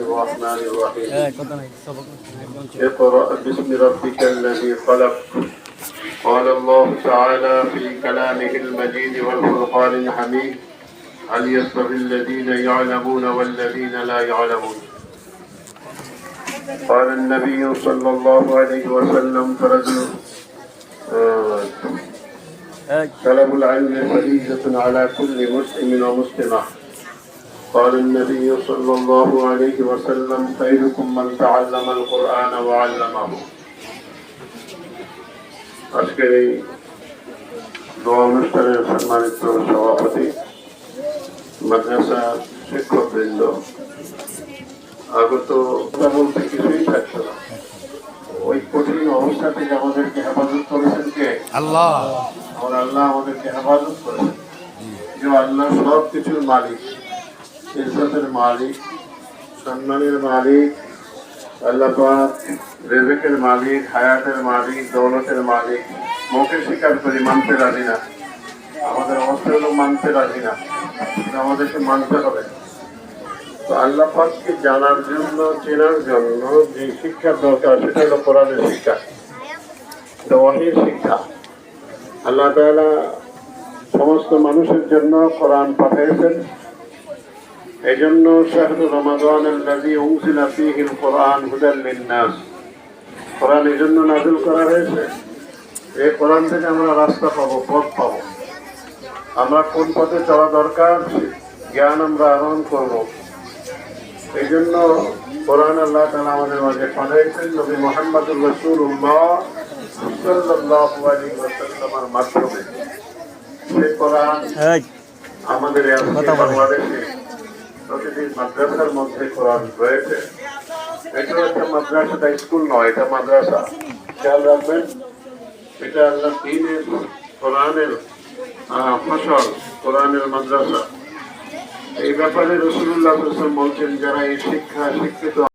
الرحمن الرحيم آه، اقرأ باسم ربك الذي خلق. قال الله تعالى في كلامه المجيد والقرآن الحميد. هل يستوي الذين يعلمون والذين لا يعلمون؟ قال النبي صلى الله عليه وسلم فرجل آه، آه. طلب العلم فريضة على كل مسلم ومسلمة. قال النبي صلى الله عليه وسلم خيركم من تعلم القرآن وعلمه আজকের এই দোয়া অনুষ্ঠানের সম্মানিত সভাপতি মাদ্রাসা শিক্ষকবৃন্দ আগত কথা বলতে কিছুই থাকতো না ওই কঠিন অবস্থা থেকে আমাদেরকে হেফাজত করেছেন কে আল্লাহ আমার আল্লাহ আমাদেরকে হেফাজত করেছেন যে আল্লাহ সব কিছুর মালিক ইজ্জতের মালিক, সম্মানের মালিক, আল্লাহ পাক রেজেকের মালিক, হায়াতের মালিক, দৌলতের মালিক, মুখে স্বীকার করি, মানতে রাজি না। আমাদের অবস্থা হলো মানতে রাজি না। আমাদেরকে মানতে হবে। তো আল্লাহ পাককে জানার জন্য, চেনার জন্য যে শিক্ষার দরকার, সেটা হলো কোরআনের শিক্ষা। এটা ওয়াহির শিক্ষা। আল্লাহ তাআলা সমস্ত মানুষের জন্য কোরআন পাঠিয়েছেন। এই জন্য শাহরু রমাদান আল্লাযী উনজিলা ফীহিল কোরআন হুদাল লিন-নাস। কোরআন এই জন্য নাযিল করা হয়েছে। এই কোরআন থেকে আমরা রাস্তা পাবো পথ পাবো। আমরা কোন পথে চলা দরকার জ্ঞান আমরা আহরণ করব। এই জন্য কোরআন আল্লাহ তাআলা আমাদের মাঝে পাঠিয়েছেন নবী সাল্লাল্লাহু আলাইহি ওয়াসাল্লামের মাধ্যমে। সেই কোরআন আমাদের বাংলাদেশে প্রতিটি মাদ্রাসার মধ্যে কোরআন রয়েছে। এটা একটা মাদ্রাসা, এটা স্কুল নয়, এটা মাদ্রাসা। খেয়াল রাখবেন, এটা আল্লাহ দিনের, কোরআনের ফসল, কোরআনের মাদ্রাসা। এই ব্যাপারে রসুল্লাহ বলছেন, যারা এই শিক্ষা শিক্ষিত